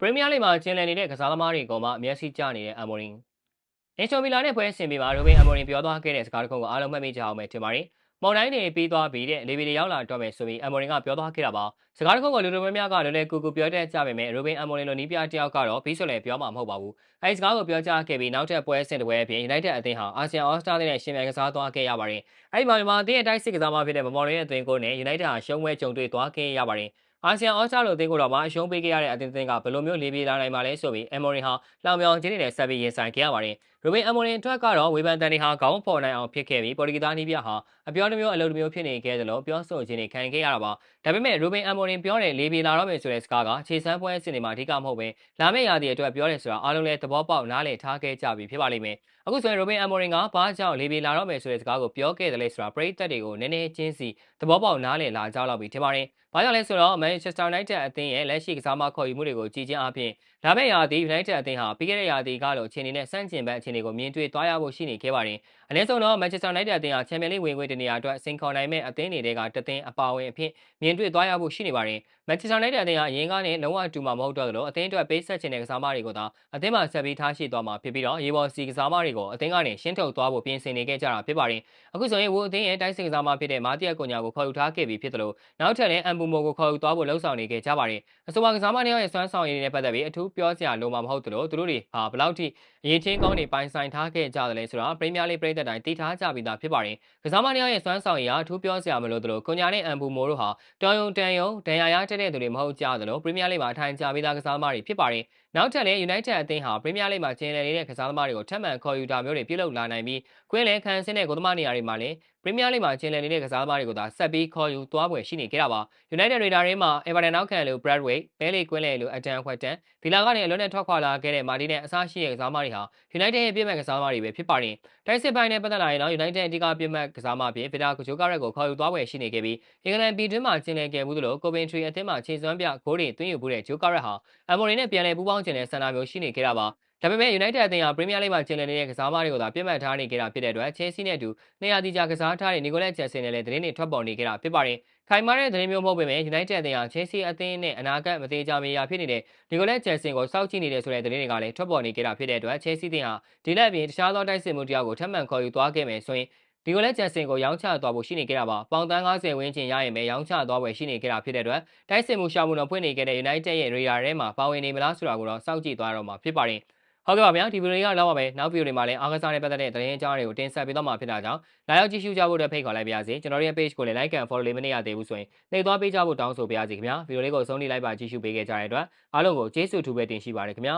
ပရီးမီးယားလိဂ်မှာကျင်းလည်နေတဲ့ကစားသမားတွေကောင်မှမျက်စိကျနေတဲ့အမ်မိုရင်အင်ချော်မီလာနဲ့ပွဲဆင်ပြီးမှာရိုဘင်အမ်မိုရင်ပြောသွားခဲ့တဲ့စကားတခုကိုအားလုံးမှတ်မိကြအောင်ပဲထင်ပါတယ်။မော်တိုင်းတွေပြီးသွားပြီးတဲ့လေဗီတွေရောက်လာတော့မယ်ဆိုပြီးအမ်မိုရင်ကပြောသွားခဲ့တာပါ။စကားတခုကိုလူလူများများကလွယ်လွယ်ကူကူပြောတတ်ကြပေမဲ့ရိုဘင်အမ်မိုရင်လိုနီးပြတယောက်ကတော့ပြီးဆိုလည်းပြောမှာမဟုတ်ပါဘူး။အဲဒီစကားကိုပြောကြားခဲ့ပြီးနောက်ထပ်ပွဲဆင်တဲ့ပွဲအပြင် United အသင်းဟာအာဆီယံအော်စတာနဲ့ရှင်ပြိုင်ကစားသွားခဲ့ရပါတယ်။အဲဒီမှာမြန်မာအသင်းရဲ့တိုက်စစ်ကစားမဖြစ်တဲ့မမော်ရင်ရဲ့အသင်းကိုနဲ့ United ဟာရှုံးပွဲကြုံတွေ့သွားခဲ့ရပါတယ်။ အာဆီယံအော်စတာလိုအသင်းကိုတော့မှအရှုံးပေးခဲ့ရတဲ့အသင်းသင်းကဘယ်လိုမျိုးလေးပြေးလာနိုင်မှာလဲဆိုပြီးအမ်မိုရင်ဟာလောင်ပြောင်ခြင်းတွေနဲ့ဆက်ပြီးရင်ဆိုင်ခဲ့ရပါတယ်။ရိုဘင်အမ်မိုရင်အတွက်ကတော့ဝေဖန်တန်တွေဟာခေါင်းဖော်နိုင်အောင်ဖြစ်ခဲ့ပြီးပေါ်တူဂီသားနီးပြဟာအပြောတစ်မျိုးအလုပ်တစ်မျိုးဖြစ်နေခဲ့သလိုပြောဆိုခြင်းတွေခံခဲ့ရတာပါ။ဒါပေမဲ့ရိုဘင်အမ်မိုရင်ပြောတဲ့လေးပြေးလာတော့မယ်ဆိုတဲ့စကားကခြေစမ်းပွဲအစီအစဉ်မှာအဓိကမဟုတ်ပဲလာမယ့်ရာသီအတွက်ပြောတယ်ဆိုတာအားလုံးလည်းသဘောပေါက်နားလည်ထားခဲ့ကြပြီဖြစ်ပါလိမ့်မယ်။အခုဆိုရင်ရိုဘင်အမ်မိုရင်ကဘာကြောင့်လေးပြေးလာတော့မယ်ဆိုတဲ့စကားကိုပြောခဲ့တယ်လဲဆိုတာပရိသတ်တွေကိုနည်းနည်းချင်းစီသဘောပေါက်နားလည်လာကြတော့ပြီထင်ပါတယ်။ဘာကြောင့်လဲဆိုတော့ Manchester United အသင်းရဲ့လက်ရှိကစားမခေါ်ယူမှုတွေကိုကြည့်ခြင်းအပြင်ဒါမဲ့ရာသီ United အသင်းဟာပြီးခဲ့တဲ့ရာသီကလိုအခြေအနေနဲ့စန့်ကျင်ဘက်အခြေအနေကိုမြင်တွေ့သွားရဖို့ရှိနေခဲ့ပါတယ်။အနည်းဆုံးတော့ Manchester United အသင်းဟာ Champions League ဝင်ခွင့်တနေရာအတွက်စိန်ခေါ်နိုင်မဲ့အသင်းတွေကတသင်းအပါအဝင်အဖြစ်မြင်တွေ့သွားရဖို့ရှိနေပါတယ်။ Manchester United အသင်းဟာအရင်ကနေလုံးဝတူမှာမဟုတ်တော့သလိုအသင်းအတွက်ပေးဆက်ခြင်းတဲ့ကစားမတွေကိုသာအသင်းမှာဆက်ပြီးထားရှိသွားမှာဖြစ်ပြီးတော့ရေပေါ်စီကစားမတွေကိုအသင်းကနေရှင်းထုတ်သွားဖို့ပြင်ဆင်နေခဲ့ကြတာဖြစ်ပါတယ်။အခုဆိုရင်ဝူအသင်းရဲ့တိုက်စစ်ကစားမဖြစ်တဲ့မာတီယက်ကွန်ညာကိုခေါ်ယူထားခဲ့ပြီးဖြစ်တယ်လို့နောက်ထပ်လည်းအမ်ဘူမိုကိုခေါ်ယူသွားဖို့လှုံ့ဆော်နေခဲ့ကြပါတယ်။အဆိုပါကစားမတွေရဲ့စွမ်းဆောင်ရည်တွေနဲ့ပတ်သက်ပြီးအထူးပြောစရာလိုမှာမဟုတ်သလိုသူတို့တွေဟာဘယ်လောက်ထိအရေးချင်းကောင်းတွေပိုင်ဆိုင်ထားခဲ့ကြတယ်လဲဆိုတာပရီးမီးယားလိပြည်သက်တိုင်းသိထားကြပြီးသားဖြစ်ပါတယ်။ကစားမတွေရဲ့စွမ်းဆောင်ရည်ဟာအထူးပြောစရာမလိုသလိုကွန်ညာနဲ့အမ်ဘူမိုတို့ဟာတောင်ယုံတန်ယုံဒဏ်ရာရတဲ့တဲ့သူတွေမဟုတ်ကြသလိုပရီးမီးယားလိမှာထိုင်ကြပြီးသားကစားသမားတွေဖြစ်ပါတယ်။နောက်ထပ်လည်း United အသင်းဟာပရီးမီးယားလိမှာကျင်းလည်နေတဲ့ကစားသမားတွေကိုထပ်မံခေါ်ယူတာမျိုးတွေပြုလုပ်လာနိုင်ပြီးကွင်းလယ်ခံစင်းတဲ့ကိုသမားနေရာတွေမှာလည်း ပရီးမီးယားလိမှာကျင်းလည်နေတဲ့ကစားသမားတွေကိုသာဆက်ပြီးခေါ်ယူသွားပွဲရှိနေခဲ့တာပါ။ United Radar တွေမှာ Everton နောက်ခံလို Bradway, Bailey ကွင်းလယ်လို Adam Quinton, ဒီလာကနေအလွတ်နဲ့ထွက်ခွာလာခဲ့တဲ့မာတီနဲ့အစားရှိတဲ့ကစားသမားတွေဟာ United ရဲ့ပြည့်မဲ့ကစားသမားတွေပဲဖြစ်ပါတယ်။တိုက်စစ်ပိုင်းနဲ့ပတ်သက်လာရင်တော့ United အဓိကပြည့်မဲ့ကစားသမားအဖြစ် Peter Kujokaren ကိုခေါ်ယူသွားပွဲရှိနေခဲ့ပြီးအင်္ဂလန်ပြည်တွင်းမှာကျင်းလည်ခဲ့မှုသလို Coventry အသင်းမှာခြေစွမ်းပြဂိုးတွေသွင်းယူမှုတဲ့ Jokaret ဟာအမ်မိုရီနဲ့ပြန်လည်ပူးပေါင်းခြင်းတဲ့ဆန္ဒမျိုးရှိနေခဲ့တာပါ။ ဒါပေမဲ့ United အသင်းဟာပရီးမီးယားလိမှာကျင်းလည်နေတဲ့ကစားသမားတွေကိုသာပြတ်မှတ်ထားနေကြတာဖြစ်တဲ့အတွက် Chelsea နဲ့အတူနေရာတီကြကစားထားတဲ့ Nicolas Jackson နဲ့လည်းသတင်းတွေထွက်ပေါ်နေကြတာဖြစ်ပါတယ်။ခိုင်မာတဲ့သတင်းမျိုးမဟုတ်ပေမဲ့ United အသင်းဟာ Chelsea အသင်းနဲ့အနာဂတ်မသေးကြမီရာဖြစ်နေတဲ့ Nicolas Jackson ကိုစောင့်ကြည့်နေတဲ့ဆိုတဲ့သတင်းတွေကလည်းထွက်ပေါ်နေကြတာဖြစ်တဲ့အတွက် Chelsea အသင်းဟာဒီလက်အပြင်တခြားသောတိုက်စစ်မှုတယောက်ကိုထပ်မံခေါ်ယူသွားခဲ့မယ်ဆိုရင်ဒီကိုလည်းဂျန်စင်ကိုရောင်းချသွားဖို့ရှိနေခဲ့တာပါပေါင်တန်း90ဝန်းကျင်ရရင်ပဲရောင်းချသွားပွဲရှိနေခဲ့တာဖြစ်တဲ့အတွက်တိုက်စစ်မှုရှာမှုတော့ဖွင့်နေခဲ့တဲ့ United ရဲ့ radar ထဲမှာပါဝင်နေမလားဆိုတာကိုတော့စောင့်ကြည့်သွားတော့မှာဖြစ်ပါတယ် ဟုတ်ကဲ့ပါဗျာဒီဗီဒီယိုကတော့ပါပဲနောက်ဗီဒီယိုတွေမှာလည်းအားကစားနဲ့ပတ်သက်တဲ့သတင်းအကြောင်းတွေကိုတင်ဆက်ပေးတော့မှာဖြစ်တာကြောင့်လာရောက်ကြည့်ရှုကြဖို့အတွက်ဖိတ်ခေါ်လိုက်ပါရစေကျွန်တော်ရဲ့ page ကိုလည်း like and follow လေးမနေရသေးဘူးဆိုရင်နှိပ်သွားပေးကြဖို့တောင်းဆိုပါရစေခင်ဗျာဗီဒီယိုလေးကိုဆုံးဖြတ်လိုက်ပါကြည့်ရှုပေးခဲ့ကြတဲ့အတွက်အားလုံးကိုကျေးဇူးထူးပဲတင်ရှိပါတယ်ခင်ဗျာ